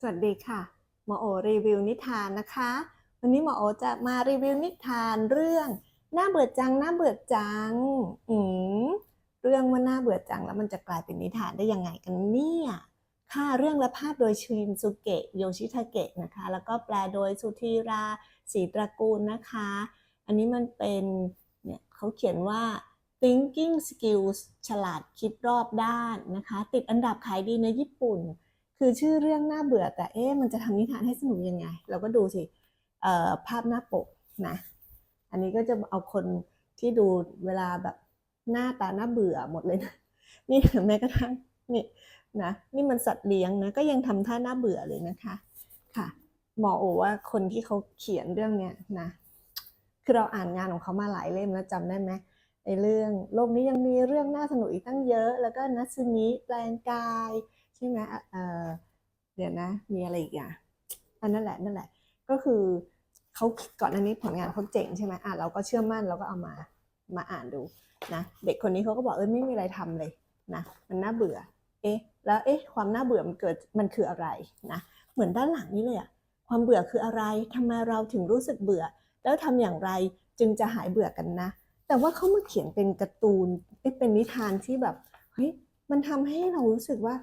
สวัสดีค่ะหมอโอรีวิวนิทานนะคะ วันนี้หมอโอจะมารีวิวนิทานเรื่องน่าเบื่อจังน่าเบื่อจังอืมเรื่องว่าน่าเบื่อจังแล้วมันจะกลายเป็นนิทานได้ยังไงกันเนี่ยค่ะเรื่องและภาพโดยชินสุเกะโยชิทาเกะนะคะ แล้วก็แปลโดยสุธีราศรีตระกูลนะคะ อันนี้มันเป็นเนี่ยเขาเขียนว่า thinking skills ฉลาดคิดรอบด้านนะคะ ติดอันดับขายดีในญี่ปุ่น คือชื่อเรื่องน่าเบื่อแต่เอ๊ะมันจะทำนิทานให้สนุกยังไง เราก็ดูสิเอ่อภาพหน้าปกนะ อันนี้ก็จะเอาคนที่ดูเวลาแบบหน้าตาหน่าเบื่อหมดเลยนะนี่แม้กระทั่งนี่นะนี่มันสัตว์เลี้ยงนะก็ยังทำท่าหน่าเบื่อเลยนะคะค่ะหมอโอว่าคนที่เขาเขียนเรื่องเนี้ยนะคือเราอ่านงานของเขามาหลายเล่มแล้วจำได้ไหมไอ้เรื่องโลกนี้ยังมีเรื่องน่าสนุกอีกตั้งเยอะ แล้วก็นัตสึมิแปลงกาย ใช่ไหมเออเดี๋ยวนะ มีอะไรอีกอะอันนั่นแหละนั่นแหละ ก็คือเขาก่อนอันนี้ผลงานเขาเจ๋งใช่ไหมอะเราก็เชื่อมั่นเราก็เอามามาอ่านดูนะเด็กคนนี้เขาก็บอกเออไม่มีอะไรทำเลยนะมันน่าเบื่อ เอ๊ะแล้วเอ๊ะความน่าเบื่อมันเกิดมันคืออะไรนะเหมือนด้านหลังนี้เลยอะความเบื่อคืออะไรทำไมเราถึงรู้สึกเบื่อ แล้วทำอย่างไรจึงจะหายเบื่อกันนะ แต่ว่าเขามาเขียนเป็นการ์ตูนเอ๊ะเป็นนิทานที่แบบเฮ้ยมันทำให้เรารู้สึกว่า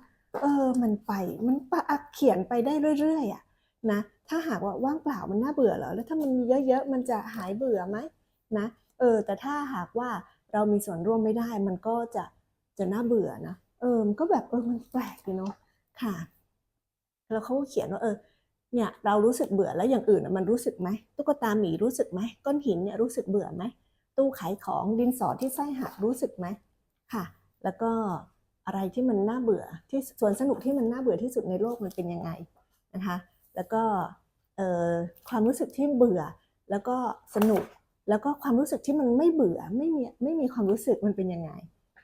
เออ มันไปมันปะเขียนไปได้เรื่อยๆอะนะถ้าหากว่าว่างเปล่ามันน่าเบื่อเหรอแล้วถ้ามันมีเยอะๆมันจะหายเบื่อไหมนะเออ แต่ถ้าหากว่าเรามีส่วนร่วมไม่ได้ มันก็จะจะน่าเบื่อนะเออมันก็แบบเออมันแปลกดีเนาะค่ะ แล้วเขาก็เขียนว่าเออเนี่ยเรารู้สึกเบื่อแล้วอย่างอื่นมันรู้สึกไหมตุ๊กตาหมีรู้สึกไหมก้อนหินเนี่ยรู้สึกเบื่อไหมตู้ขายของดินสอที่ไส้หักรู้สึกไหมค่ะ แล้วก็ อะไรที่มันน่าเบื่อที่ส่วนสนุกที่มันน่าเบื่อที่สุดในโลกมันเป็นยังไงนะคะแล้วก็ความรู้สึกที่เบื่อแล้วก็สนุกแล้วก็ความรู้สึกที่มันไม่เบื่อไม่มีไม่มีความรู้สึกมันเป็นยังไง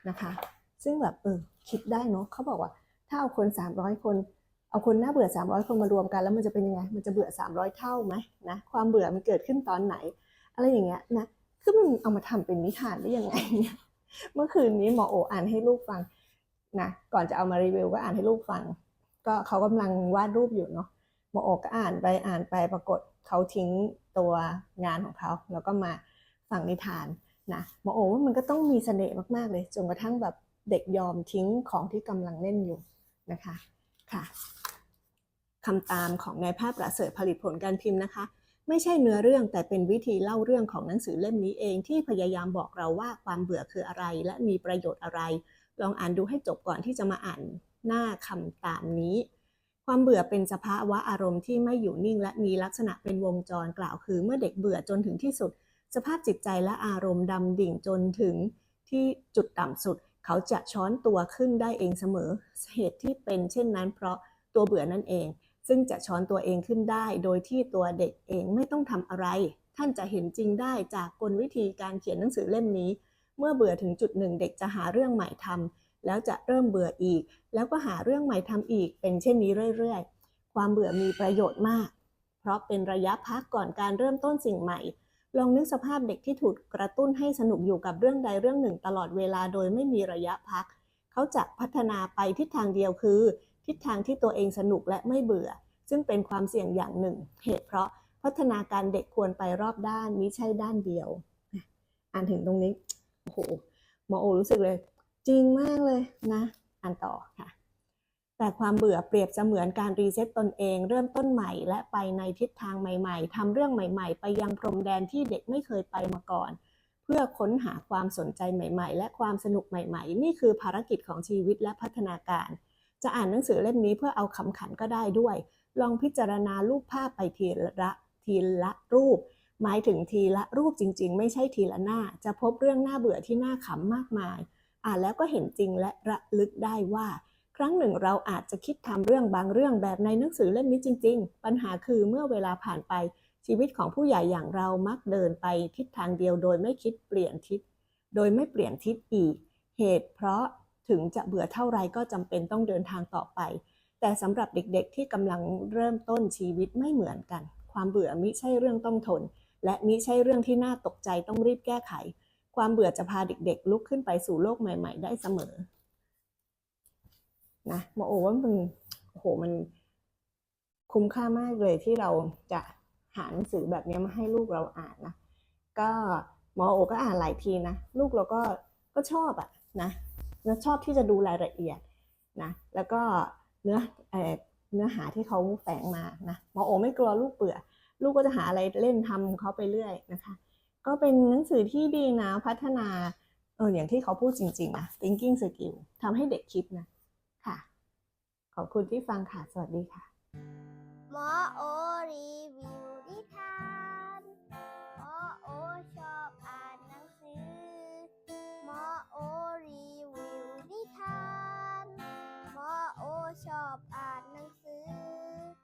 นะคะ ซึ่งแบบเออคิดได้เนาะเขาบอกว่า ถ้าเอาคน 300 คนเอาคนน่าเบื่อ 300 คนมารวมกัน แล้วมันจะเป็นยังไง มันจะเบื่อ 300 เท่าไหมนะความเบื่อมันเกิดขึ้นตอนไหน อะไรอย่างเงี้ยนะคือมันเอามาทำเป็นนิทานได้ยังไงเนี่ยเมื่อคืนนี้หมอโออ่านให้ลูกฟัง นะก่อนจะเอามารีวิวก็อ่านให้ลูกฟัง ก็เขากำลังวาดรูปอยู่เนาะหมอโอก็อ่านไปอ่านไปปรากฏเขาทิ้งตัวงานของเขา แล้วก็มาฟังนิทานนะหมอโอว่ามันก็ต้องมีเสน่ห์มากๆเลยจนกระทั่งแบบเด็กยอมทิ้งของที่กำลังเล่นอยู่นะคะค่ะคำตามของนายภาพประเสริฐผลิตผลการพิมพ์นะคะ ไม่ใช่เนื้อเรื่องแต่เป็นวิธีเล่าเรื่องของหนังสือเล่มนี้เองที่พยายามบอกเราว่าความเบื่อคืออะไร และมีประโยชน์อะไร ลองอ่านดูให้จบก่อนที่จะมาอ่านหน้าคำตามนี้ ความเบื่อเป็นสภาวะอารมณ์ที่ไม่อยู่นิ่ง และมีลักษณะเป็นวงจรกล่าวคือ เมื่อเด็กเบื่อจนถึงที่สุด สภาพจิตใจและอารมณ์ดำดิ่งจนถึงที่จุดต่ำสุด เขาจะช้อนตัวขึ้นได้เองเสมอ เหตุที่เป็นเช่นนั้น เพราะตัวเบื่อนั่นเอง ซึ่งจะช้อนตัวเองขึ้นได้ โดยที่ตัวเด็กเองไม่ต้องทำอะไร ท่านจะเห็นจริงได้จากกลวิธีการเขียนหนังสือเล่มนี้ เมื่อเบื่อถึงจุดหนึ่งเด็กจะหาเรื่องใหม่ทำแล้วจะเริ่มเบื่ออีก แล้วก็หาเรื่องใหม่ทำอีก เป็นเช่นนี้เรื่อย ๆ ความเบื่อมีประโยชน์มาก เพราะเป็นระยะพักก่อนการเริ่มต้นสิ่งใหม่ ลองนึกสภาพเด็กที่ถูกกระตุ้นให้สนุกอยู่กับเรื่องใดเรื่องหนึ่งตลอดเวลาโดยไม่มีระยะพัก เขาจะพัฒนาไปทิศทางเดียวคือ ทิศทางที่ตัวเองสนุกและไม่เบื่อ ซึ่งเป็นความเสี่ยงอย่างหนึ่ง เหตุเพราะพัฒนาการเด็กควรไปรอบด้านมิใช่ด้านเดียว อ่านถึงตรงนี้ โอ้โหหมอโอรู้สึกเลย จริงมากเลยนะอ่านต่อค่ะ แต่ความเบื่อเปรียบเสมือนการรีเซ็ตตนเอง เริ่มต้นใหม่ และไปในทิศทางใหม่ ๆทำเรื่องใหม่ ๆ ไปยังพรมแดนที่เด็กไม่เคยไปมาก่อน เพื่อค้นหาความสนใจใหม่ ๆ และความสนุกใหม่ ๆ นี่คือภารกิจของชีวิตและพัฒนาการ จะอ่านหนังสือเล่มนี้เพื่อเอาคำขันก็ได้ด้วย ลองพิจารณารูปภาพไปทีละทีละรูป หมายถึงทีละรูปจริง ๆ ไม่ใช่ทีละหน้า จะพบเรื่องน่าเบื่อที่น่าขำมากมาย อ่านแล้วก็เห็นจริงและระลึกได้ว่า ครั้งหนึ่งเราอาจจะคิดทำเรื่องบางเรื่องแบบในหนังสือเล่มนี้จริง ๆ ปัญหาคือเมื่อเวลาผ่านไปชีวิตของผู้ใหญ่อย่างเรามักเดินไปทิศทางเดียวโดยไม่คิดเปลี่ยนทิศ โดยไม่เปลี่ยนทิศอีก เหตุเพราะถึงจะเบื่อเท่าไรก็จำเป็นต้องเดินทางต่อไป แต่สำหรับเด็กๆที่กำลังเริ่มต้นชีวิตไม่เหมือนกัน ความเบื่อมิใช่เรื่องต้องทน และมิใช่เรื่องที่น่าตกใจต้องรีบแก้ไข ความเบื่อจะพาเด็กๆ ลุกขึ้นไปสู่โลกใหม่ ๆ ได้เสมอนะหมอโอว่ามันโอ้โหมันคุ้มค่ามากเลยที่เราจะหาหนังสือแบบนี้มาให้ลูกเราอ่านนะก็หมอโอก็อ่านหลายทีนะลูกเราก็ก็ชอบอะนะแล้วชอบที่จะดูรายละเอียดนะแล้วก็เนื้อเอ่อเนื้อหาที่เขาแฝงมานะหมอโอไม่กลัวลูกเบื่อ ลูกก็จะหาอะไรเล่นทำของเขาไปเรื่อยนะคะ ก็เป็นหนังสือที่ดีนะพัฒนาเอออย่างที่เขาพูดจริงๆนะ thinking skill ทำให้เด็กคิดนะ ค่ะ ขอบคุณที่ฟังค่ะ สวัสดีค่ะหมอโอรีวี